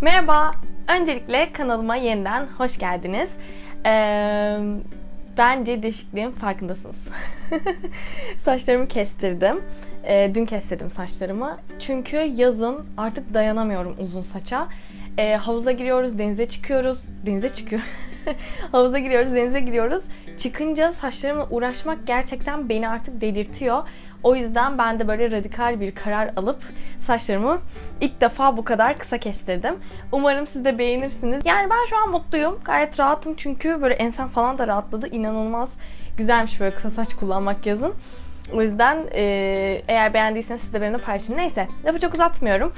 Merhaba, öncelikle kanalıma yeniden hoş geldiniz. Ee, bence değişikliğin farkındasınız. Saçlarımı kestirdim. Ee, dün kestirdim saçlarımı. Çünkü yazın artık dayanamıyorum uzun saça. Ee, havuza giriyoruz, denize çıkıyoruz. Denize çıkıyor. havuza giriyoruz, denize giriyoruz. Çıkınca saçlarımla uğraşmak gerçekten beni artık delirtiyor. O yüzden ben de böyle radikal bir karar alıp saçlarımı ilk defa bu kadar kısa kestirdim. Umarım siz de beğenirsiniz. Yani ben şu an mutluyum. Gayet rahatım çünkü böyle ensem falan da rahatladı. İnanılmaz güzelmiş böyle kısa saç kullanmak yazın. O yüzden e, eğer beğendiyseniz siz de benimle paylaşın. Neyse lafı çok uzatmıyorum.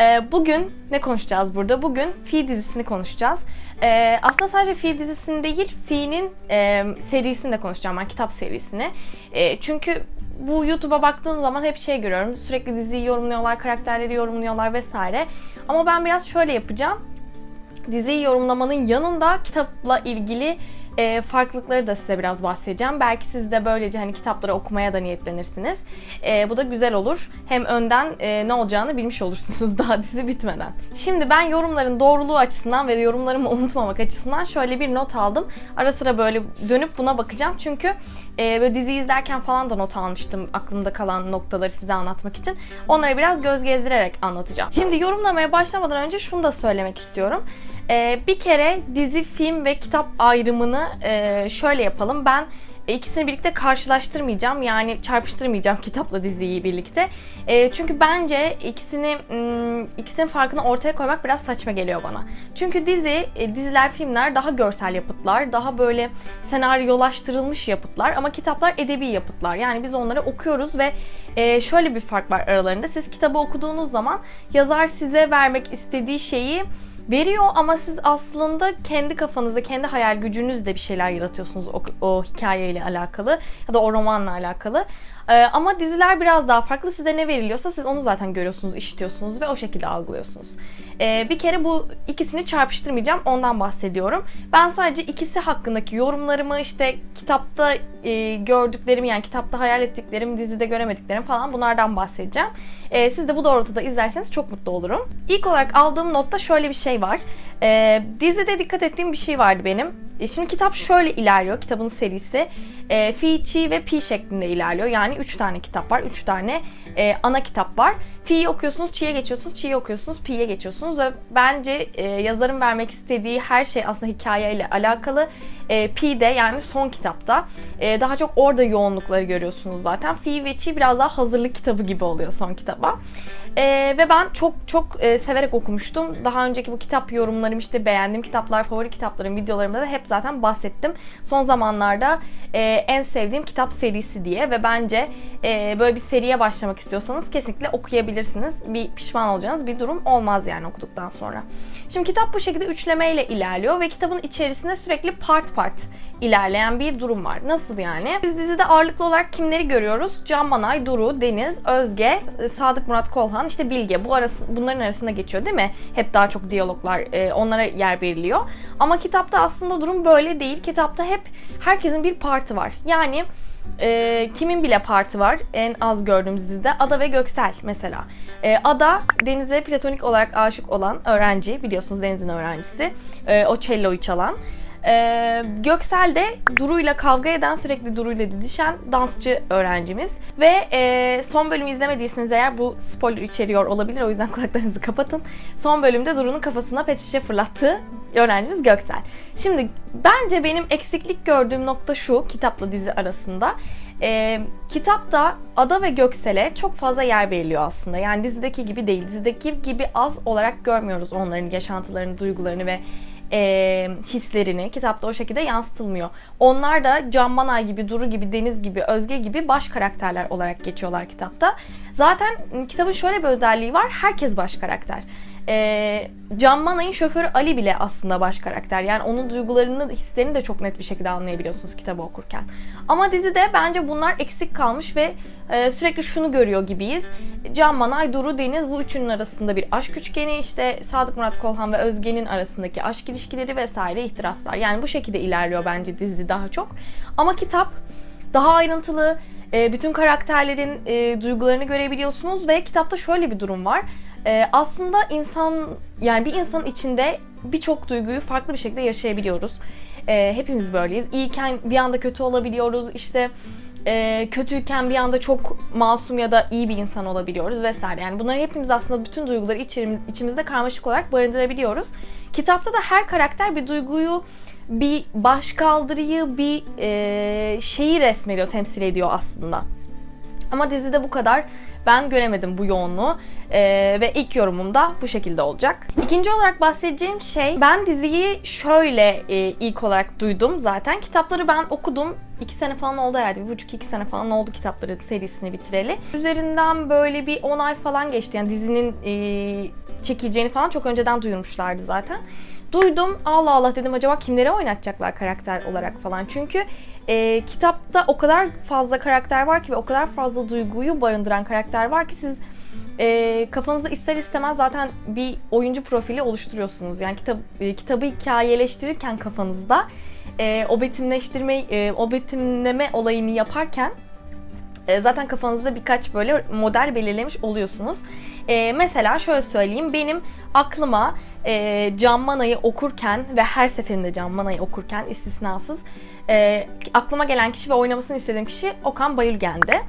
E, bugün ne konuşacağız burada? Bugün Fi dizisini konuşacağız. E, aslında sadece Fi dizisini değil, Fi'nin e, serisini de konuşacağım ben, kitap serisini. E, çünkü bu YouTube'a baktığım zaman hep şey görüyorum. Sürekli diziyi yorumluyorlar, karakterleri yorumluyorlar vesaire. Ama ben biraz şöyle yapacağım. Diziyi yorumlamanın yanında kitapla ilgili e, farklılıkları da size biraz bahsedeceğim. Belki siz de böylece hani kitapları okumaya da niyetlenirsiniz. E, bu da güzel olur. Hem önden e, ne olacağını bilmiş olursunuz daha dizi bitmeden. Şimdi ben yorumların doğruluğu açısından ve yorumlarımı unutmamak açısından şöyle bir not aldım. Ara sıra böyle dönüp buna bakacağım. Çünkü e, böyle dizi izlerken falan da not almıştım aklımda kalan noktaları size anlatmak için. Onları biraz göz gezdirerek anlatacağım. Şimdi yorumlamaya başlamadan önce şunu da söylemek istiyorum. Ee, bir kere dizi, film ve kitap ayrımını e, şöyle yapalım. Ben ikisini birlikte karşılaştırmayacağım. Yani çarpıştırmayacağım kitapla diziyi birlikte. E, çünkü bence ikisini ım, ikisinin farkını ortaya koymak biraz saçma geliyor bana. Çünkü dizi, e, diziler, filmler daha görsel yapıtlar, daha böyle senaryolaştırılmış yapıtlar ama kitaplar edebi yapıtlar. Yani biz onları okuyoruz ve e, şöyle bir fark var aralarında. Siz kitabı okuduğunuz zaman yazar size vermek istediği şeyi veriyor ama siz aslında kendi kafanızda, kendi hayal gücünüzle bir şeyler yaratıyorsunuz o, o hikayeyle alakalı ya da o romanla alakalı. Ee, ama diziler biraz daha farklı. Size ne veriliyorsa siz onu zaten görüyorsunuz, işitiyorsunuz ve o şekilde algılıyorsunuz. Ee, bir kere bu ikisini çarpıştırmayacağım, ondan bahsediyorum. Ben sadece ikisi hakkındaki yorumlarımı işte kitapta e, gördüklerimi yani kitapta hayal ettiklerim, dizide göremediklerim falan bunlardan bahsedeceğim. Ee, siz de bu doğrultuda izlerseniz çok mutlu olurum. İlk olarak aldığım notta şöyle bir şey var. Ee, dizide dikkat ettiğim bir şey vardı benim. E, Şimdi kitap şöyle ilerliyor, kitabın serisi. E, Fi, Chi ve Pi şeklinde ilerliyor. Yani 3 tane kitap var, 3 tane e, ana kitap var. Fi'yi okuyorsunuz, Chi'ye geçiyorsunuz, Chi'yi okuyorsunuz, Pi'ye geçiyorsunuz. Ve bence e, yazarın vermek istediği her şey aslında hikayeyle alakalı. E, Pi'de yani son kitapta e, daha çok orada yoğunlukları görüyorsunuz zaten. Fi ve Chi biraz daha hazırlık kitabı gibi oluyor son kitaba. E, ve ben çok çok e, severek okumuştum. Daha önceki bu kitap yorumlarım işte beğendiğim kitaplar, favori kitaplarım videolarımda da hep zaten bahsettim. Son zamanlarda e, en sevdiğim kitap serisi diye ve bence e, böyle bir seriye başlamak istiyorsanız kesinlikle okuyabilirsiniz. Bir pişman olacağınız bir durum olmaz yani okuduktan sonra. Şimdi kitap bu şekilde üçlemeyle ilerliyor ve kitabın içerisinde sürekli part part ilerleyen bir durum var. Nasıl yani? Biz dizide ağırlıklı olarak kimleri görüyoruz? Can Manay, Duru, Deniz, Özge, e, Sadık Murat Kolhan, işte Bilge. Bu arası, bunların arasında geçiyor değil mi? Hep daha çok diyaloglar e, onlara yer veriliyor. Ama kitapta aslında durum böyle değil. Kitapta hep herkesin bir parti var. Yani e, kimin bile parti var en az gördüğüm dizide Ada ve Göksel mesela. E, Ada Deniz'e platonik olarak aşık olan öğrenci biliyorsunuz Deniz'in öğrencisi. E, o cello'yu çalan. Ee, Göksel de Duru'yla kavga eden, sürekli Duru'yla didişen dansçı öğrencimiz. Ve e, son bölümü izlemediyseniz eğer bu spoiler içeriyor olabilir. O yüzden kulaklarınızı kapatın. Son bölümde Duru'nun kafasına pet şişe fırlattığı öğrencimiz Göksel. Şimdi bence benim eksiklik gördüğüm nokta şu kitapla dizi arasında. Ee, kitapta Ada ve Göksel'e çok fazla yer veriliyor aslında. Yani dizideki gibi değil. Dizideki gibi az olarak görmüyoruz onların yaşantılarını, duygularını ve e, hislerini kitapta o şekilde yansıtılmıyor. Onlar da Can Manay gibi, Duru gibi, Deniz gibi, Özge gibi baş karakterler olarak geçiyorlar kitapta. Zaten kitabın şöyle bir özelliği var. Herkes baş karakter. E, Can Manay'ın şoförü Ali bile aslında baş karakter. Yani onun duygularını, hislerini de çok net bir şekilde anlayabiliyorsunuz kitabı okurken. Ama dizide bence bunlar eksik kalmış ve e, sürekli şunu görüyor gibiyiz. Can Manay, Duru, Deniz bu üçünün arasında bir aşk üçgeni işte Sadık Murat Kolhan ve Özge'nin arasındaki aşk ilişkileri vesaire ihtiraslar. Yani bu şekilde ilerliyor bence dizi daha çok. Ama kitap daha ayrıntılı, e, bütün karakterlerin e, duygularını görebiliyorsunuz ve kitapta şöyle bir durum var. Ee, aslında insan yani bir insanın içinde birçok duyguyu farklı bir şekilde yaşayabiliyoruz. Ee, hepimiz böyleyiz. İyiyken bir anda kötü olabiliyoruz. İşte e, kötüyken bir anda çok masum ya da iyi bir insan olabiliyoruz vesaire. Yani bunları hepimiz aslında bütün duyguları içimiz, içimizde karmaşık olarak barındırabiliyoruz. Kitapta da her karakter bir duyguyu, bir başkaldırıyı, bir e, şeyi resmediyor, temsil ediyor aslında. Ama dizide bu kadar ben göremedim bu yoğunluğu Ee, ve ilk yorumum da bu şekilde olacak. İkinci olarak bahsedeceğim şey ben diziyi şöyle e, ilk olarak duydum zaten. Kitapları ben okudum. iki sene falan oldu herhalde. Bir buçuk iki sene falan oldu kitapları serisini bitireli. Üzerinden böyle bir 10 ay falan geçti. Yani dizinin e, çekileceğini falan çok önceden duyurmuşlardı zaten. Duydum Allah Allah dedim acaba kimleri oynatacaklar karakter olarak falan. Çünkü e, kitapta o kadar fazla karakter var ki ve o kadar fazla duyguyu barındıran karakter var ki siz e, kafanızda ister istemez zaten bir oyuncu profili oluşturuyorsunuz. Yani kitap, e, kitabı hikayeleştirirken kafanızda e, o betimleştirme, e, o betimleme olayını yaparken e, zaten kafanızda birkaç böyle model belirlemiş oluyorsunuz. E, mesela şöyle söyleyeyim, benim aklıma e, Can Mana'yı okurken ve her seferinde Can Mana'yı okurken istisnasız aklıma gelen kişi ve oynamasını istediğim kişi Okan Bayülgen'di.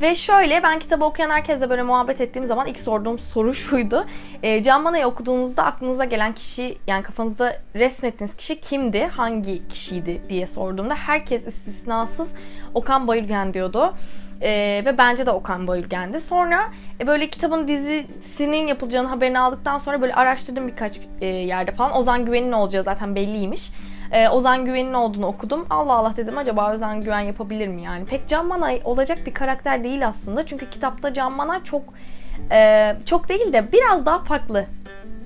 Ve şöyle ben kitabı okuyan herkesle böyle muhabbet ettiğim zaman ilk sorduğum soru şuydu. E, Can Mana'yı okuduğunuzda aklınıza gelen kişi yani kafanızda resmettiğiniz kişi kimdi? Hangi kişiydi diye sorduğumda herkes istisnasız Okan Bayülgen diyordu. Ee, ve bence de Okan Bayülgen'di. Sonra e, böyle kitabın dizisinin yapılacağını haberini aldıktan sonra böyle araştırdım birkaç e, yerde falan. Ozan Güven'in olacağı zaten belliymiş. Ee, Ozan Güven'in olduğunu okudum. Allah Allah dedim acaba Ozan Güven yapabilir mi yani? Pek Can Manay olacak bir karakter değil aslında. Çünkü kitapta Can Manay çok e, çok değil de biraz daha farklı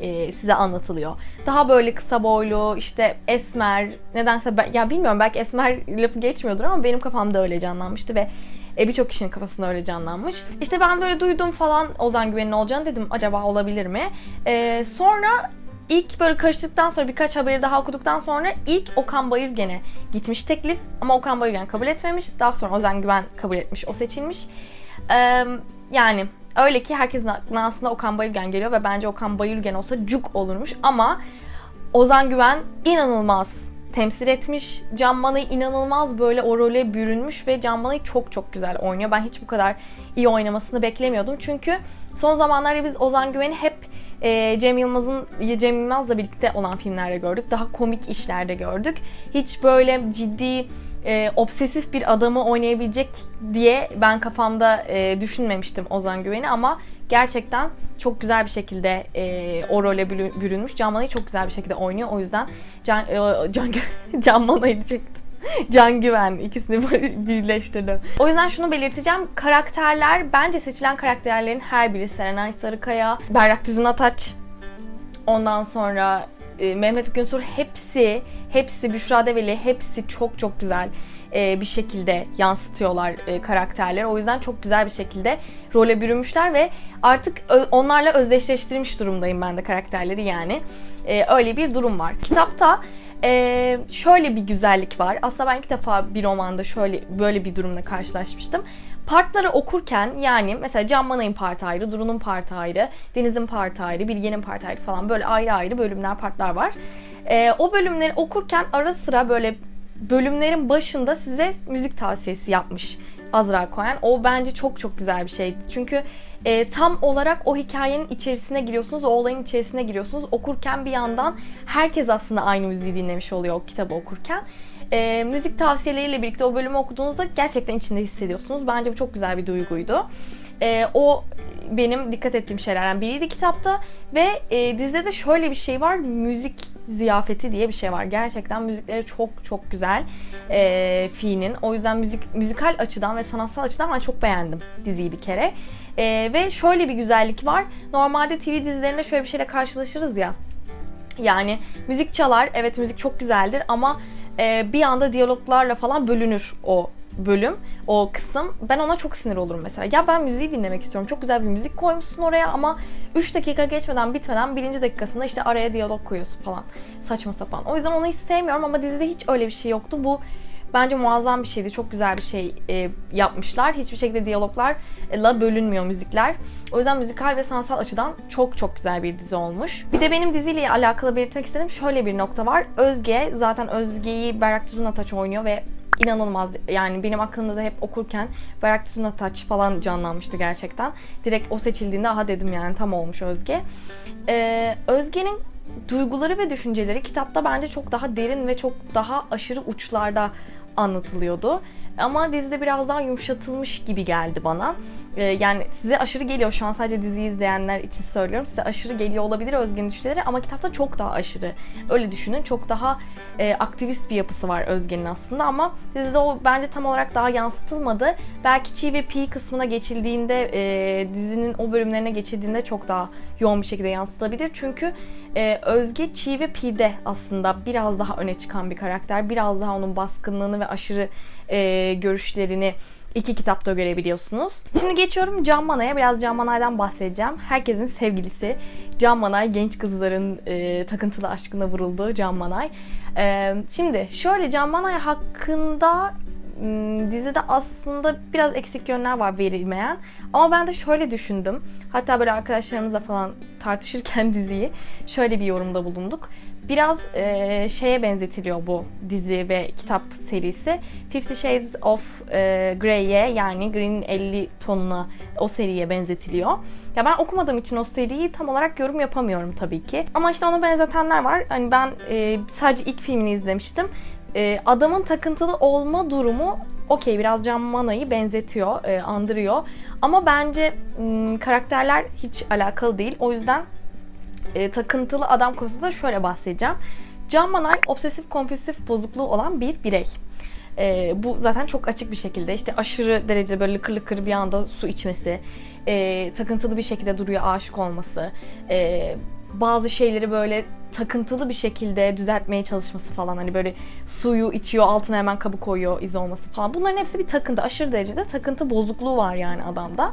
e, size anlatılıyor. Daha böyle kısa boylu, işte esmer, nedense ben, ya bilmiyorum belki esmer lafı geçmiyordur ama benim kafamda öyle canlanmıştı ve e, birçok kişinin kafasında öyle canlanmış. İşte ben böyle duydum falan Ozan Güven'in olacağını dedim acaba olabilir mi? E, sonra ilk böyle karıştıktan sonra birkaç haberi daha okuduktan sonra ilk Okan Bayülgen'e gitmiş teklif ama Okan Bayülgen kabul etmemiş. Daha sonra Ozan Güven kabul etmiş, o seçilmiş. E, yani öyle ki herkesin aklına aslında Okan Bayülgen geliyor ve bence Okan Bayülgen olsa cuk olurmuş ama Ozan Güven inanılmaz temsil etmiş. Can Manay inanılmaz böyle o role bürünmüş ve Can Manay çok çok güzel oynuyor. Ben hiç bu kadar iyi oynamasını beklemiyordum. Çünkü son zamanlarda biz Ozan Güven'i hep e, Cem Yılmaz'ın Cem Yılmaz'la birlikte olan filmlerde gördük. Daha komik işlerde gördük. Hiç böyle ciddi e, obsesif bir adamı oynayabilecek diye ben kafamda e, düşünmemiştim Ozan Güven'i ama gerçekten çok güzel bir şekilde e, o role bürünmüş. Can Manay'ı çok güzel bir şekilde oynuyor. O yüzden Can, e, Can, Can Manay'ı diyecektim. Can Güven ikisini birleştirdim. O yüzden şunu belirteceğim. Karakterler bence seçilen karakterlerin her biri Serenay Sarıkaya, Berrak Düzün Ataç, ondan sonra e, Mehmet Günsur hepsi, hepsi Büşra Develi hepsi çok çok güzel e, bir şekilde yansıtıyorlar e, karakterleri. O yüzden çok güzel bir şekilde role bürünmüşler ve artık onlarla özdeşleştirmiş durumdayım ben de karakterleri yani. Öyle bir durum var. Kitapta şöyle bir güzellik var. Aslında ben ilk defa bir romanda şöyle böyle bir durumla karşılaşmıştım. Partları okurken yani mesela Can Manay'ın partı ayrı, Duru'nun partı ayrı, Deniz'in partı ayrı, Bilge'nin partı ayrı falan böyle ayrı ayrı bölümler, partlar var. Ee, o bölümleri okurken ara sıra böyle bölümlerin başında size müzik tavsiyesi yapmış Azra Cohen. O bence çok çok güzel bir şeydi. Çünkü e, tam olarak o hikayenin içerisine giriyorsunuz, o olayın içerisine giriyorsunuz. Okurken bir yandan herkes aslında aynı müziği dinlemiş oluyor o kitabı okurken. E, müzik tavsiyeleriyle birlikte o bölümü okuduğunuzda gerçekten içinde hissediyorsunuz. Bence bu çok güzel bir duyguydu. E, o benim dikkat ettiğim şeylerden biriydi kitapta ve e, dizide de şöyle bir şey var. Müzik ziyafeti diye bir şey var. Gerçekten müzikleri çok çok güzel e, Fi'nin. O yüzden müzik müzikal açıdan ve sanatsal açıdan ben çok beğendim diziyi bir kere. E, ve şöyle bir güzellik var. Normalde TV dizilerinde şöyle bir şeyle karşılaşırız ya. Yani müzik çalar, evet müzik çok güzeldir ama e, bir anda diyaloglarla falan bölünür o bölüm, o kısım. Ben ona çok sinir olurum mesela. Ya ben müziği dinlemek istiyorum. Çok güzel bir müzik koymuşsun oraya ama 3 dakika geçmeden bitmeden birinci dakikasında işte araya diyalog koyuyorsun falan. Saçma sapan. O yüzden onu hiç sevmiyorum ama dizide hiç öyle bir şey yoktu. Bu Bence muazzam bir şeydi. Çok güzel bir şey e, yapmışlar. Hiçbir şekilde diyaloglarla bölünmüyor müzikler. O yüzden müzikal ve sanatsal açıdan çok çok güzel bir dizi olmuş. Bir de benim diziyle alakalı belirtmek istediğim şöyle bir nokta var. Özge, zaten Özge'yi Berrak Tuzun Ataç oynuyor ve inanılmaz yani benim aklımda da hep okurken Berrak Tuzun Ataç falan canlanmıştı gerçekten. Direkt o seçildiğinde aha dedim yani tam olmuş Özge. Ee, Özge'nin duyguları ve düşünceleri kitapta bence çok daha derin ve çok daha aşırı uçlarda anlatılıyordu. Ama dizide biraz daha yumuşatılmış gibi geldi bana. Ee, yani size aşırı geliyor şu an sadece diziyi izleyenler için söylüyorum. Size aşırı geliyor olabilir Özge'nin düşünceleri ama kitapta çok daha aşırı. Öyle düşünün. Çok daha e, aktivist bir yapısı var Özge'nin aslında ama dizide o bence tam olarak daha yansıtılmadı. Belki Chi ve Pi kısmına geçildiğinde e, dizinin o bölümlerine geçildiğinde çok daha yoğun bir şekilde yansıtılabilir. Çünkü e, Özge Chi ve Pi'de aslında biraz daha öne çıkan bir karakter. Biraz daha onun baskınlığını ve aşırı e, görüşlerini iki kitapta görebiliyorsunuz. Şimdi geçiyorum Can Manay'a. Biraz Can Manay'dan bahsedeceğim. Herkesin sevgilisi Can Manay, genç kızların e, takıntılı aşkına vurulduğu Can Manay. E, şimdi şöyle Can Manay hakkında dizide aslında biraz eksik yönler var verilmeyen. Ama ben de şöyle düşündüm. Hatta böyle arkadaşlarımızla falan tartışırken diziyi şöyle bir yorumda bulunduk. Biraz e, şeye benzetiliyor bu dizi ve kitap serisi. Fifty Shades of e, Grey'e yani Green'in 50 tonuna o seriye benzetiliyor. Ya ben okumadığım için o seriyi tam olarak yorum yapamıyorum tabii ki. Ama işte ona benzetenler var. Hani ben e, sadece ilk filmini izlemiştim. E, adamın takıntılı olma durumu okey biraz Can Mana'yı benzetiyor, e, andırıyor. Ama bence m, karakterler hiç alakalı değil. O yüzden e, takıntılı adam konusunda şöyle bahsedeceğim. Can Manay obsesif kompulsif bozukluğu olan bir birey. E, bu zaten çok açık bir şekilde işte aşırı derece böyle lıkır lıkır bir anda su içmesi, e, takıntılı bir şekilde duruyor aşık olması, e, bazı şeyleri böyle takıntılı bir şekilde düzeltmeye çalışması falan hani böyle suyu içiyor altına hemen kabı koyuyor iz olması falan bunların hepsi bir takıntı aşırı derecede takıntı bozukluğu var yani adamda.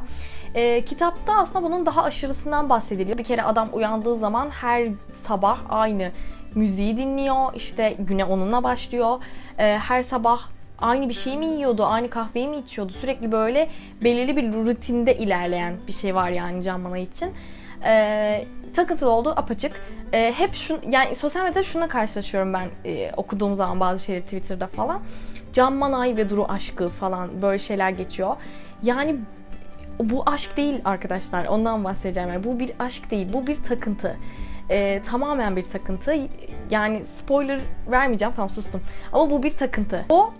E, kitapta aslında bunun daha aşırısından bahsediliyor. Bir kere adam uyandığı zaman her sabah aynı müziği dinliyor işte güne onunla başlıyor. E, her sabah aynı bir şey mi yiyordu, aynı kahveyi mi içiyordu? Sürekli böyle belirli bir rutinde ilerleyen bir şey var yani Can Manay için. Ee, takıntılı olduğu apaçık. Ee, hep şu yani sosyal medyada şuna karşılaşıyorum ben e, okuduğum zaman bazı şeyleri Twitter'da falan. Can Manay ve Duru aşkı falan böyle şeyler geçiyor. Yani bu aşk değil arkadaşlar. Ondan bahsedeceğim. Yani bu bir aşk değil. Bu bir takıntı. Ee, tamamen bir takıntı. Yani spoiler vermeyeceğim. Tam sustum. Ama bu bir takıntı. O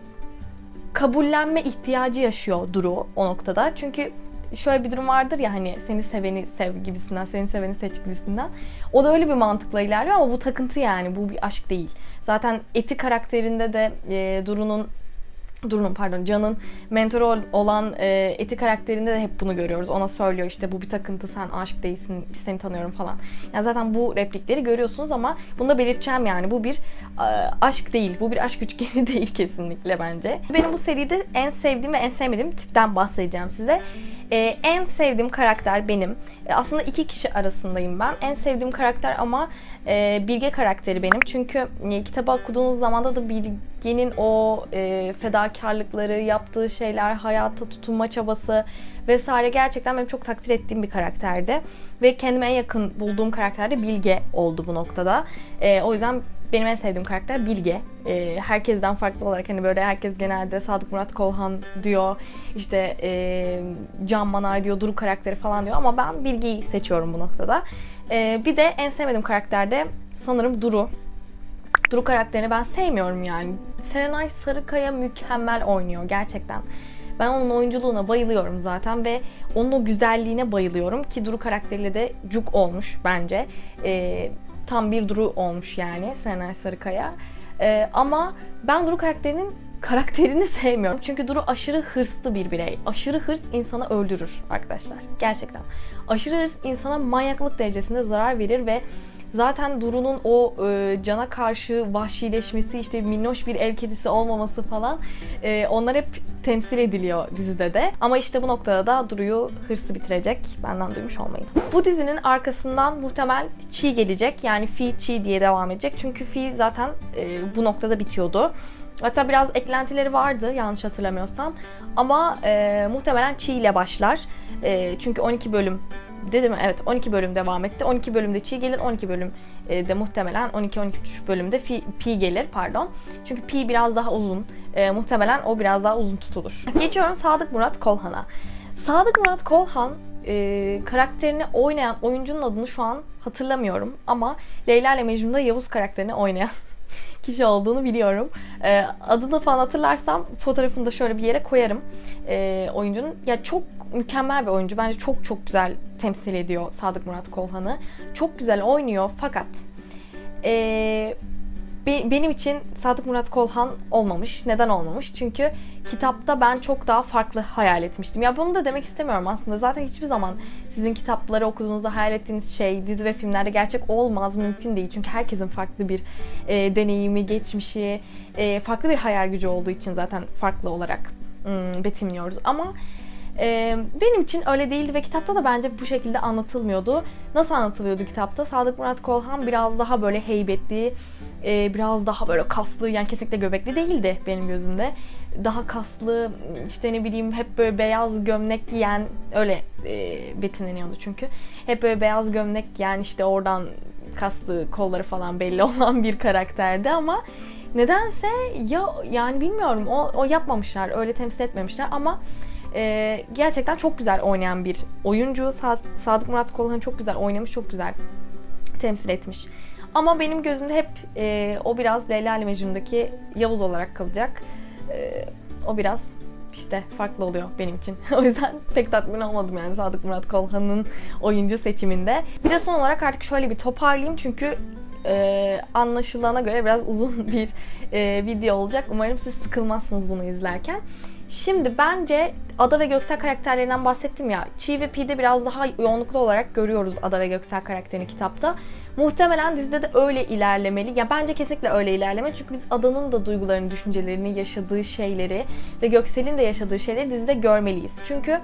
kabullenme ihtiyacı yaşıyor Duru o noktada. Çünkü şöyle bir durum vardır ya hani seni seveni sev gibisinden, seni seveni seç gibisinden. O da öyle bir mantıkla ilerliyor ama bu takıntı yani. Bu bir aşk değil. Zaten Eti karakterinde de e, Duru'nun Duru'nun pardon Can'ın mentoru olan e, Eti karakterinde de hep bunu görüyoruz. Ona söylüyor işte bu bir takıntı sen aşık değilsin seni tanıyorum falan. Yani zaten bu replikleri görüyorsunuz ama bunu da belirteceğim yani bu bir e, aşk değil. Bu bir aşk üçgeni değil kesinlikle bence. Benim bu seride en sevdiğim ve en sevmediğim tipten bahsedeceğim size. E, en sevdiğim karakter benim. E, aslında iki kişi arasındayım ben. En sevdiğim karakter ama e, Bilge karakteri benim. Çünkü e, kitabı okuduğunuz zaman da Bilge'nin o e, fedakarlıkları, yaptığı şeyler, hayata tutunma çabası vesaire gerçekten benim çok takdir ettiğim bir karakterdi. Ve kendime en yakın bulduğum karakter de Bilge oldu bu noktada. E, o yüzden benim en sevdiğim karakter Bilge. E, herkesten farklı olarak hani böyle herkes genelde Sadık Murat Kolhan diyor. işte e, Can Manay diyor, Duru karakteri falan diyor ama ben Bilge'yi seçiyorum bu noktada. E, bir de en sevmediğim karakter de sanırım Duru. Duru karakterini ben sevmiyorum yani. Serenay Sarıkaya mükemmel oynuyor gerçekten. Ben onun oyunculuğuna bayılıyorum zaten ve onun o güzelliğine bayılıyorum ki Duru karakteriyle de cuk olmuş bence. Ee, tam bir Duru olmuş yani Serenay Sarıkaya. Ee, ama ben Duru karakterinin karakterini sevmiyorum. Çünkü Duru aşırı hırslı bir birey. Aşırı hırs insanı öldürür arkadaşlar. Gerçekten. Aşırı hırs insana manyaklık derecesinde zarar verir ve Zaten Duru'nun o e, cana karşı vahşileşmesi, işte minnoş bir ev kedisi olmaması falan e, onlar hep temsil ediliyor dizide de. Ama işte bu noktada da Duru'yu hırsı bitirecek. Benden duymuş olmayın. Bu dizinin arkasından muhtemel Chi gelecek. Yani Fi Chi diye devam edecek. Çünkü Fi zaten e, bu noktada bitiyordu. Hatta biraz eklentileri vardı yanlış hatırlamıyorsam. Ama e, muhtemelen Çi ile başlar. E, çünkü 12 bölüm dedim evet 12 bölüm devam etti. 12 bölümde Çi gelir, 12 bölüm e, de muhtemelen 12-13 bölümde fi, Pi gelir pardon. Çünkü Pi biraz daha uzun. E, muhtemelen o biraz daha uzun tutulur. Geçiyorum Sadık Murat Kolhan'a. Sadık Murat Kolhan e, karakterini oynayan oyuncunun adını şu an hatırlamıyorum ama Leyla ile Mecnun'da Yavuz karakterini oynayan kişi olduğunu biliyorum. E, adını falan hatırlarsam fotoğrafını da şöyle bir yere koyarım e, oyuncunun. Ya çok mükemmel bir oyuncu. Bence çok çok güzel temsil ediyor Sadık Murat Kolhan'ı. Çok güzel oynuyor fakat e, be- benim için Sadık Murat Kolhan olmamış. Neden olmamış? Çünkü kitapta ben çok daha farklı hayal etmiştim. Ya bunu da demek istemiyorum aslında. Zaten hiçbir zaman sizin kitapları okuduğunuzda hayal ettiğiniz şey dizi ve filmlerde gerçek olmaz, mümkün değil. Çünkü herkesin farklı bir e, deneyimi, geçmişi, e, farklı bir hayal gücü olduğu için zaten farklı olarak hmm, betimliyoruz. Ama e, benim için öyle değildi ve kitapta da bence bu şekilde anlatılmıyordu. Nasıl anlatılıyordu kitapta? Sadık Murat Kolhan biraz daha böyle heybetli, e, biraz daha böyle kaslı yani kesinlikle göbekli değildi benim gözümde. Daha kaslı işte ne bileyim hep böyle beyaz gömlek giyen öyle e, betimleniyordu çünkü. Hep böyle beyaz gömlek giyen işte oradan kaslı kolları falan belli olan bir karakterdi ama nedense ya yani bilmiyorum o, o yapmamışlar öyle temsil etmemişler ama e, gerçekten çok güzel oynayan bir oyuncu. Sa- Sadık Murat Kolhan çok güzel oynamış, çok güzel temsil etmiş. Ama benim gözümde hep e, o biraz Leyla ile Mecnun'daki Yavuz olarak kalacak. E, o biraz işte farklı oluyor benim için. o yüzden pek tatmin olmadım yani Sadık Murat Kolhan'ın oyuncu seçiminde. Bir de son olarak artık şöyle bir toparlayayım çünkü e, anlaşılana göre biraz uzun bir e, video olacak. Umarım siz sıkılmazsınız bunu izlerken. Şimdi bence Ada ve Göksel karakterlerinden bahsettim ya. Chi ve Pi'de biraz daha yoğunluklu olarak görüyoruz Ada ve Göksel karakterini kitapta. Muhtemelen dizide de öyle ilerlemeli. Ya bence kesinlikle öyle ilerlemeli. Çünkü biz Ada'nın da duygularını, düşüncelerini, yaşadığı şeyleri ve Göksel'in de yaşadığı şeyleri dizide görmeliyiz. Çünkü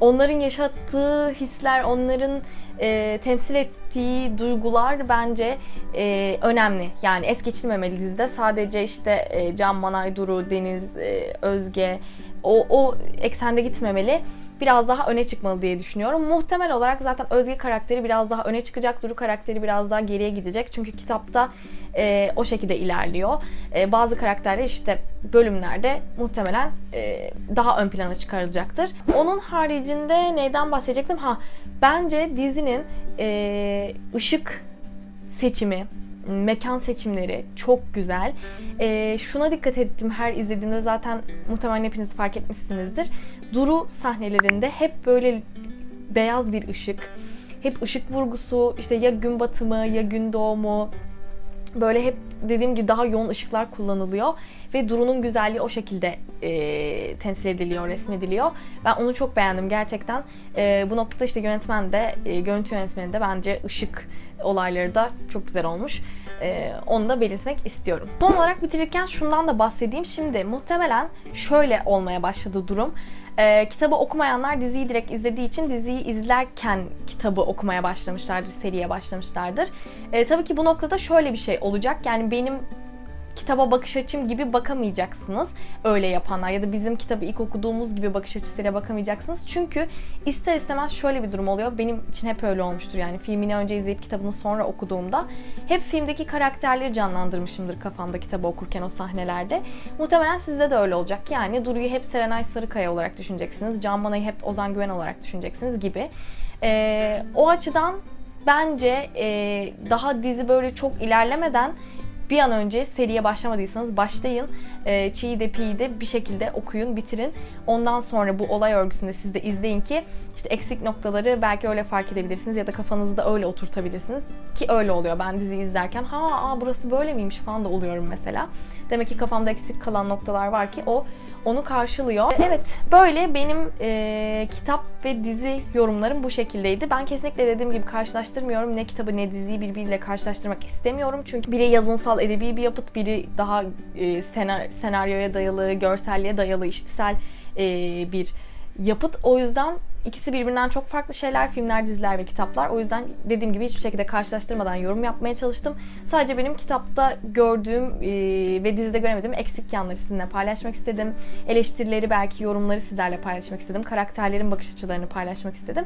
onların yaşattığı hisler, onların e, temsil ettiği duygular bence e, önemli. Yani es geçilmemeli dizide. Sadece işte e, Can Manay, Duru, Deniz, e, Özge o, o eksende gitmemeli. Biraz daha öne çıkmalı diye düşünüyorum. Muhtemel olarak zaten Özge karakteri biraz daha öne çıkacak. Duru karakteri biraz daha geriye gidecek. Çünkü kitapta e, o şekilde ilerliyor. E, bazı karakterler işte bölümlerde muhtemelen e, daha ön plana çıkarılacaktır. Onun haricinde neyden bahsedecektim? Ha, bence dizinin e, ışık seçimi, mekan seçimleri çok güzel. E, şuna dikkat ettim her izlediğimde zaten muhtemelen hepiniz fark etmişsinizdir. Duru sahnelerinde hep böyle beyaz bir ışık, hep ışık vurgusu, işte ya gün batımı ya gün doğumu, böyle hep dediğim gibi daha yoğun ışıklar kullanılıyor ve Duru'nun güzelliği o şekilde e, temsil ediliyor, resmediliyor. Ben onu çok beğendim gerçekten. E, bu noktada işte yönetmen de, e, görüntü yönetmeni de bence ışık olayları da çok güzel olmuş. E, onu da belirtmek istiyorum. Son olarak bitirirken şundan da bahsedeyim. Şimdi muhtemelen şöyle olmaya başladı durum. E, kitabı okumayanlar diziyi direkt izlediği için diziyi izlerken kitabı okumaya başlamışlardır, seriye başlamışlardır. E, tabii ki bu noktada şöyle bir şey olacak. Yani benim kitaba bakış açım gibi bakamayacaksınız öyle yapanlar ya da bizim kitabı ilk okuduğumuz gibi bakış açısıyla bakamayacaksınız. Çünkü ister istemez şöyle bir durum oluyor. Benim için hep öyle olmuştur yani filmini önce izleyip kitabını sonra okuduğumda hep filmdeki karakterleri canlandırmışımdır kafamda kitabı okurken o sahnelerde. Muhtemelen sizde de öyle olacak. Yani Duru'yu hep Serenay Sarıkaya olarak düşüneceksiniz. Can Mana'yı hep Ozan Güven olarak düşüneceksiniz gibi. Ee, o açıdan bence e, daha dizi böyle çok ilerlemeden bir an önce seriye başlamadıysanız başlayın. E, Çiğ'i de Pi'yi de bir şekilde okuyun, bitirin. Ondan sonra bu olay örgüsünde siz de izleyin ki işte eksik noktaları belki öyle fark edebilirsiniz ya da kafanızda öyle oturtabilirsiniz. Ki öyle oluyor. Ben dizi izlerken ha aa, burası böyle miymiş falan da oluyorum mesela. Demek ki kafamda eksik kalan noktalar var ki o onu karşılıyor. Evet böyle benim e, kitap ve dizi yorumlarım bu şekildeydi. Ben kesinlikle dediğim gibi karşılaştırmıyorum. Ne kitabı ne diziyi birbiriyle karşılaştırmak istemiyorum. Çünkü biri yazınsal edebi bir yapıt, biri daha e, senar, senaryoya dayalı, görselliğe dayalı, işitsel e, bir yapıt. O yüzden ikisi birbirinden çok farklı şeyler. Filmler, diziler ve kitaplar. O yüzden dediğim gibi hiçbir şekilde karşılaştırmadan yorum yapmaya çalıştım. Sadece benim kitapta gördüğüm e, ve dizide göremediğim eksik yanları sizinle paylaşmak istedim. Eleştirileri belki yorumları sizlerle paylaşmak istedim. Karakterlerin bakış açılarını paylaşmak istedim.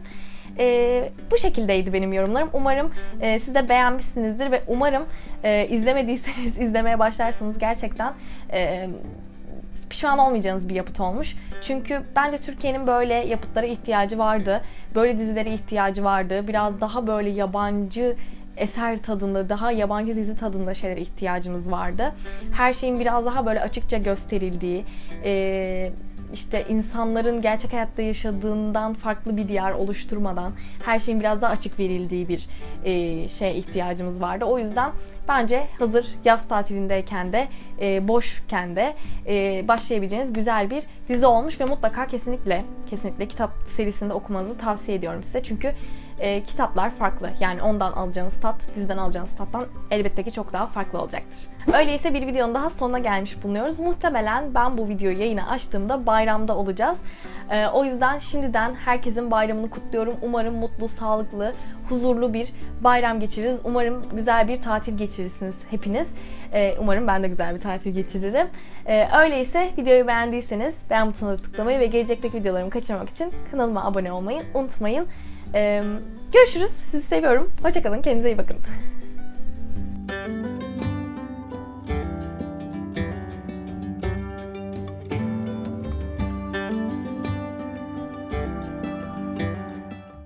E, bu şekildeydi benim yorumlarım. Umarım e, siz de beğenmişsinizdir ve umarım izlemediyseniz izlemeye başlarsanız gerçekten pişman olmayacağınız bir yapıt olmuş. Çünkü bence Türkiye'nin böyle yapıtlara ihtiyacı vardı. Böyle dizilere ihtiyacı vardı. Biraz daha böyle yabancı eser tadında, daha yabancı dizi tadında şeylere ihtiyacımız vardı. Her şeyin biraz daha böyle açıkça gösterildiği, e, işte insanların gerçek hayatta yaşadığından farklı bir diyar oluşturmadan her şeyin biraz daha açık verildiği bir e, şeye ihtiyacımız vardı. O yüzden bence hazır yaz tatilindeyken de e, boşken de e, başlayabileceğiniz güzel bir dizi olmuş ve mutlaka kesinlikle kesinlikle kitap serisinde okumanızı tavsiye ediyorum size. Çünkü e, kitaplar farklı. Yani ondan alacağınız tat, diziden alacağınız tattan elbette ki çok daha farklı olacaktır. Öyleyse bir videonun daha sonuna gelmiş bulunuyoruz. Muhtemelen ben bu videoyu yayına açtığımda bayramda olacağız. E, o yüzden şimdiden herkesin bayramını kutluyorum. Umarım mutlu, sağlıklı, huzurlu bir bayram geçiririz. Umarım güzel bir tatil geçirirsiniz hepiniz. E, umarım ben de güzel bir tatil geçiririm. E, öyleyse videoyu beğendiyseniz beğen butonuna tıklamayı ve gelecekteki videolarımı kaçırmamak için kanalıma abone olmayı unutmayın. Görüşürüz. Sizi seviyorum. Hoşçakalın. Kendinize iyi bakın.